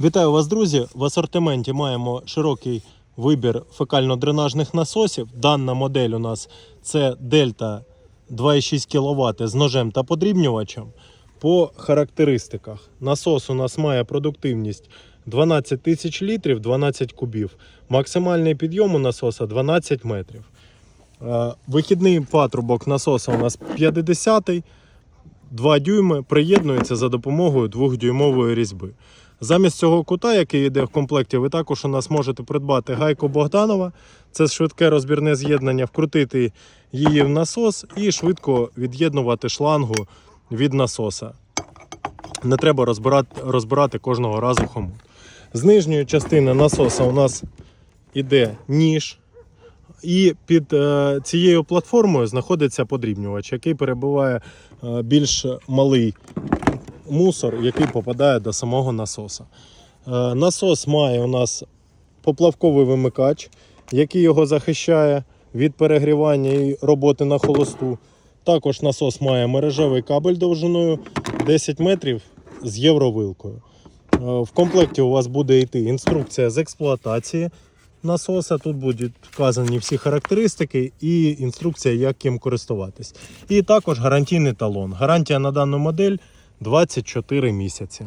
Вітаю вас, друзі! В асортименті маємо широкий вибір фекально-дренажних насосів. Дана модель у нас це Дельта 2,6 кВт з ножем та подрібнювачем. По характеристиках насос у нас має продуктивність 12 тисяч літрів, 12 кубів. Максимальний підйом у насоса 12 метрів. Е, Вихідний патрубок насоса у нас 50-й. 2 дюйми приєднується за допомогою 2-дюймової різьби. Замість цього кута, який йде в комплекті, ви також у нас можете придбати гайку Богданова. Це швидке розбірне з'єднання, вкрутити її в насос і швидко від'єднувати шлангу від насоса. Не треба розбирати, розбирати кожного разу хомут. З нижньої частини насоса у нас іде ніж. І під е, цією платформою знаходиться подрібнювач, який перебуває е, більш малий мусор, який попадає до самого насоса. Е, насос має у нас поплавковий вимикач, який його захищає від перегрівання і роботи на холосту. Також насос має мережевий кабель довжиною 10 метрів з євровилкою. В комплекті у вас буде йти інструкція з експлуатації насоса. Тут будуть вказані всі характеристики і інструкція, як їм користуватись. І також гарантійний талон. Гарантія на дану модель 24 місяці.